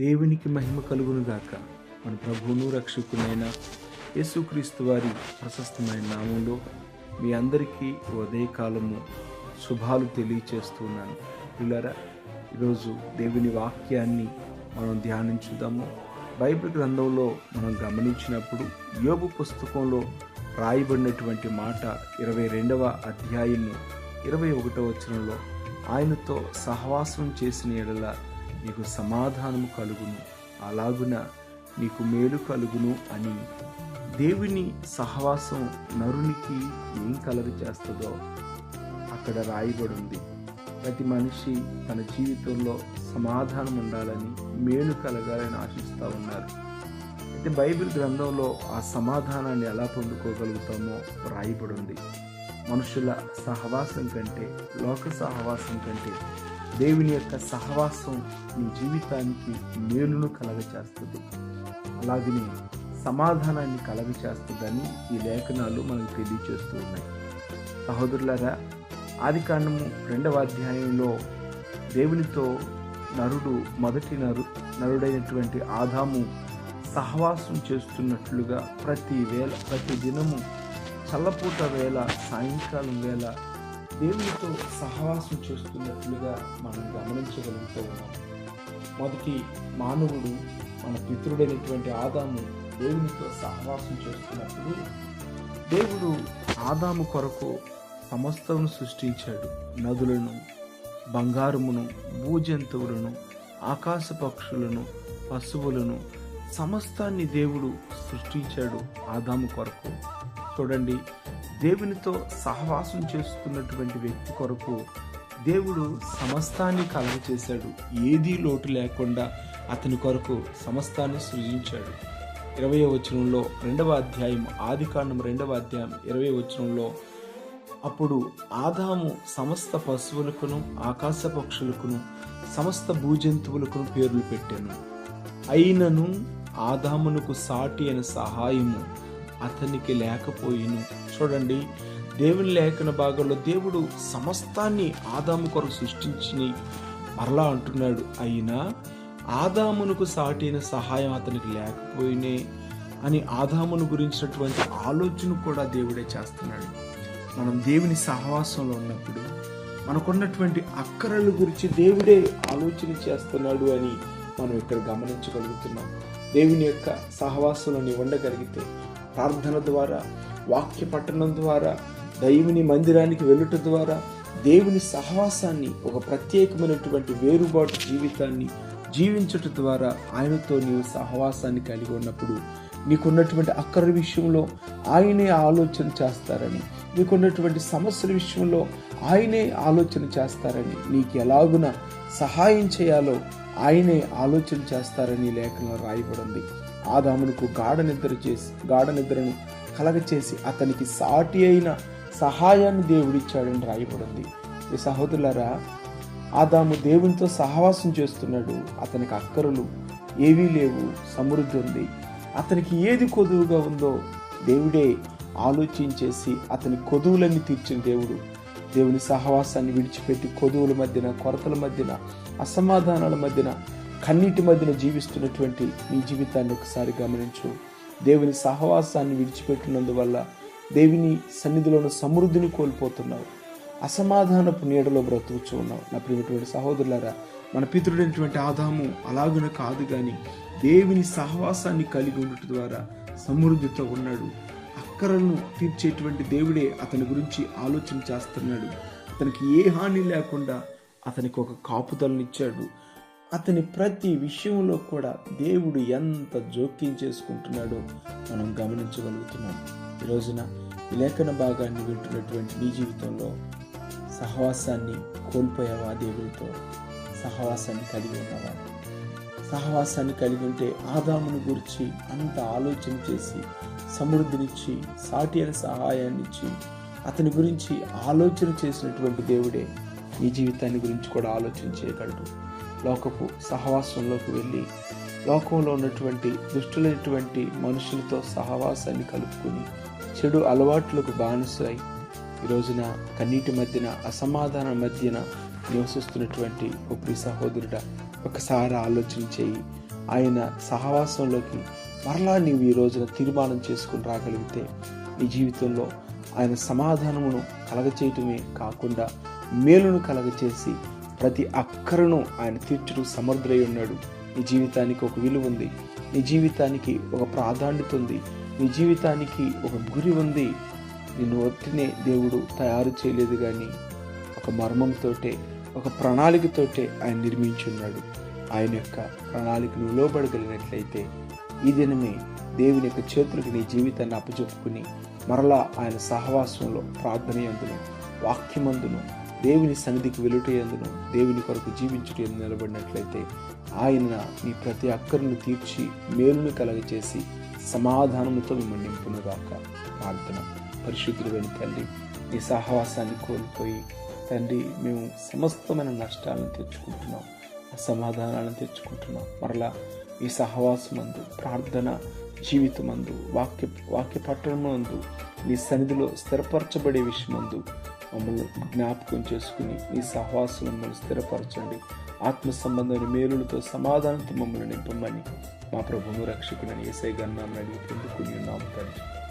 దేవునికి మహిమ కలుగును గాక. మన ప్రభువును రక్షకునైన యేసుక్రీస్తు వారి ప్రశస్తమైన నామంలో మీ అందరికీ ఉదయకాలము శుభాలు తెలియచేస్తున్నాను. పిల్లరా ఈరోజు దేవుని వాక్యాన్ని మనం ధ్యానించుదాము. బైబిల్ గ్రంథంలో మనం గమనించినప్పుడు యోగు పుస్తకంలో రాయబడినటువంటి మాట ఇరవై రెండవ అధ్యాయము ఇరవై ఒకటో వచనంలో ఆయనతో సహవాసం చేసిన ఎడల నీకు సమాధానము కలుగును. అలాగున నీకు మేలు కలుగును అని దేవుని సహవాసం నరునికి ఏం కలగ చేస్తుందో అక్కడ రాయబడి ఉంది ప్రతి మనిషి తన జీవితంలో సమాధానం ఉండాలని మేలు కలగాలని ఆశిస్తూ ఉన్నారు. అయితే బైబిల్ గ్రంథంలో ఆ సమాధానాన్ని ఎలా పొందుకోగలుగుతామో రాయబడి ఉంది మనుషుల సహవాసం కంటే లోక సహవాసం కంటే దేవుని యొక్క సహవాసం నీ జీవితానికి మేలును కలగచేస్తుంది. అలాగనే సమాధానాన్ని కలగచేస్తుందని ఈ లేఖనాలు మనకు తెలియచేస్తూ ఉన్నాయి. సహోదరులారా ఆది కాండము రెండవ అధ్యాయంలో దేవునితో నరుడు మొదటి నరు నరుడైనటువంటి ఆదాము సహవాసం చేస్తున్నట్లుగా ప్రతి వేళ ప్రతి దినము చల్లపూట వేళ సాయంకాలం వేళ దేవునితో సహవాసం చేస్తున్నట్లుగా మనం గమనించగలుగుతూ ఉన్నాం మొదటి మానవుడు మన పితృడైనటువంటి ఆదాము దేవునితో సహవాసం చేస్తున్నప్పుడు దేవుడు ఆదాము కొరకు సమస్తమును సృష్టించాడు. నదులను బంగారమును భూజంతువులను ఆకాశ పక్షులను పశువులను సమస్తాన్ని దేవుడు సృష్టించాడు ఆదాము కొరకు. చూడండి దేవునితో సహవాసం చేస్తున్నటువంటి వ్యక్తి కొరకు దేవుడు సమస్తాన్ని కలగచేశాడు ఏదీ లోటు లేకుండా అతని కొరకు సమస్తాన్ని సృజించాడు. ఇరవై వచనంలో రెండవ అధ్యాయం ఆది కాండం రెండవ అధ్యాయం ఇరవై వచనంలో అప్పుడు ఆదాము సమస్త పశువులకును ఆకాశ పక్షులకును సమస్త భూజంతువులకును పేర్లు పెట్టాను. అయినను ఆదామునకు సాటి అయిన సహాయము అతనికి లేకపోయిను. చూడండి. దేవుని లేఖన భాగంలో దేవుడు సమస్తాన్ని ఆదాము కొరకు సృష్టించి మరలా అంటున్నాడు. అయినా ఆదామునకు సాటైన సహాయం అతనికి లేకపోయినే అని ఆదామును గురించినటువంటి ఆలోచన కూడా దేవుడే చేస్తున్నాడు. మనం దేవుని సహవాసంలో ఉన్నప్పుడు మనకున్నటువంటి అక్కరల గురించి దేవుడే ఆలోచన చేస్తున్నాడు అని మనం ఇక్కడ గమనించగలుగుతున్నాం. దేవుని యొక్క సహవాసంలో నీవు ఉండగలిగితే ప్రార్థన ద్వారా వాక్య పట్టణం ద్వారా దైవుని మందిరానికి వెళ్ళుట ద్వారా దేవుని సహవాసాన్ని ఒక ప్రత్యేకమైనటువంటి వేరుబాటు జీవితాన్ని జీవించుట ద్వారా ఆయనతో నీవు సహవాసాన్ని కలిగి ఉన్నప్పుడు నీకున్నటువంటి అక్కర విషయంలో ఆయనే ఆలోచన చేస్తారని నీకున్నటువంటి సమస్యల విషయంలో ఆయనే ఆలోచన చేస్తారని నీకు ఎలాగున సహాయం చేయాలో ఆయనే ఆలోచన చేస్తారని లేఖనం రాయబడింది. ఆదామునకు గాఢ నిద్ర చేసి గాఢ నిద్రను కలగచేసి అతనికి సాటి అయిన సహాయాన్ని దేవుడిచ్చాడని రాయబడింది. ఈ సహోదరులరా ఆదాము దేవునితో సహవాసం చేస్తున్నాడు. అతనికి అక్కరులు ఏవీ లేవు సమృద్ధి ఉంది. అతనికి ఏది కొదువుగా ఉందో దేవుడే ఆలోచించేసి అతని కొదువులన్నీ తీర్చిన దేవుడు. దేవుని సహవాసాన్ని విడిచిపెట్టి కొదువుల మధ్యన కొరతల మధ్యన అసమాధానాల మధ్యన కన్నీటి మధ్యన జీవిస్తున్నటువంటి నీ జీవితాన్ని ఒకసారి గమనించు. దేవుని సహవాసాన్ని విడిచిపెట్టినందువల్ల దేవుని సన్నిధిలోని సమృద్ధిని కోల్పోతున్నావు. అసమాధానపు నీడలో బ్రతుకుచూ ఉన్నావు. నా ప్రియటువంటి సహోదరులారా మన పితృడైనటువంటి ఆదాము అలాగున కాదు కానీ దేవుని సహవాసాన్ని కలిగి ఉండటం ద్వారా సమృద్ధితో ఉన్నాడు. అక్కరను తీర్చేటువంటి దేవుడే అతని గురించి ఆలోచన చేస్తున్నాడు. అతనికి ఏ హాని లేకుండా అతనికి ఒక కాపుదలనిచ్చాడు అతని ప్రతి విషయంలో కూడా దేవుడు ఎంత జోక్యం చేసుకుంటున్నాడో మనం గమనించగలుగుతున్నాం. ఈ రోజున లేఖన భాగాన్ని వింటున్నటువంటి నీ జీవితంలో సహవాసాన్ని కోల్పోయావా దేవుడితో? సహవాసాన్ని కలిగి ఉన్నావా? సహవాసాన్ని కలిగి ఉంటే ఆదామును గురించి అంత ఆలోచన చేసి సమృద్ధినిచ్చి సాటి అయిన అతని గురించి ఆలోచన చేసినటువంటి దేవుడే నీ జీవితాన్ని గురించి కూడా ఆలోచన చేయగలడు. లోకపు సహవాసంలోకి వెళ్ళి లోకంలో ఉన్నటువంటి దుష్టులైనటువంటి మనుషులతో సహవాసాన్ని కలుపుకుని చెడు అలవాట్లకు బానిసై ఈ రోజున కన్నీటి మధ్యన అసమాధానం మధ్యన నివసిస్తున్నటువంటి ఒక సహోదరుడ సహోదరుడా ఒకసారి ఆలోచన చేయి. ఆయన సహవాసంలోకి మరలా నీవు ఈ రోజున తీర్మానం చేసుకుని రాగలిగితే నీ జీవితంలో ఆయన సమాధానమును కలగచేయటమే కాకుండా మేలును కలగచేసి ప్రతి అక్కరను ఆయన తీర్చుడు సమర్థుడై ఉన్నాడు. నీ జీవితానికి ఒక విలువ ఉంది. నీ జీవితానికి ఒక ప్రాధాన్యత ఉంది. నీ జీవితానికి ఒక గురి ఉంది. నిన్ను ఒట్టినే దేవుడు తయారు చేయలేదు కానీ ఒక మర్మంతోటే ఒక ప్రణాళికతోటే ఆయన నిర్మించున్నాడు. ఆయన యొక్క ప్రణాళికను లోబడగలిగినట్లయితే ఈ దినమే దేవుని యొక్క చేతులకు నీ జీవితాన్ని అప్పచెప్పుకుని మరలా ఆయన సహవాసంలో ప్రార్థన ఎందును వాక్యమందును దేవుని సన్నిధికి వెలుట ఎందును? దేవుని కొరకు జీవించుట ఎందు నిలబడినట్లయితే ఆయన మీ ప్రతి అక్కరిని తీర్చి మేలును కలగచేసి సమాధానముతో మిమ్మల్ని నింపునుగాక. ప్రార్థన. పరిశుద్ధుడైన తల్లి ఈ సహవాసాన్ని కోల్పోయి తండ్రి మేము సమస్తమైన నష్టాలను తెచ్చుకుంటున్నాం అసమాధానాలను తెచ్చుకుంటున్నాం. మరలా ఈ సహవాసమందు ప్రార్థన జీవితమందు వాక్య వాక్య పట్టణమందు నీ సన్నిధిలో స్థిరపరచబడే విషయమందు మమ్మల్ని జ్ఞాపకం చేసుకుని ఈ సహవాసులు మమ్మల్ని స్థిరపరచండి. ఆత్మ సంబంధమైన మేలులతో సమాధానంతో మమ్మల్ని నింపమని మా ప్రభువు రక్షకుడని ఏసై గన్నామని అడిగి పొందుకుని ఉన్నాము తండ్రి.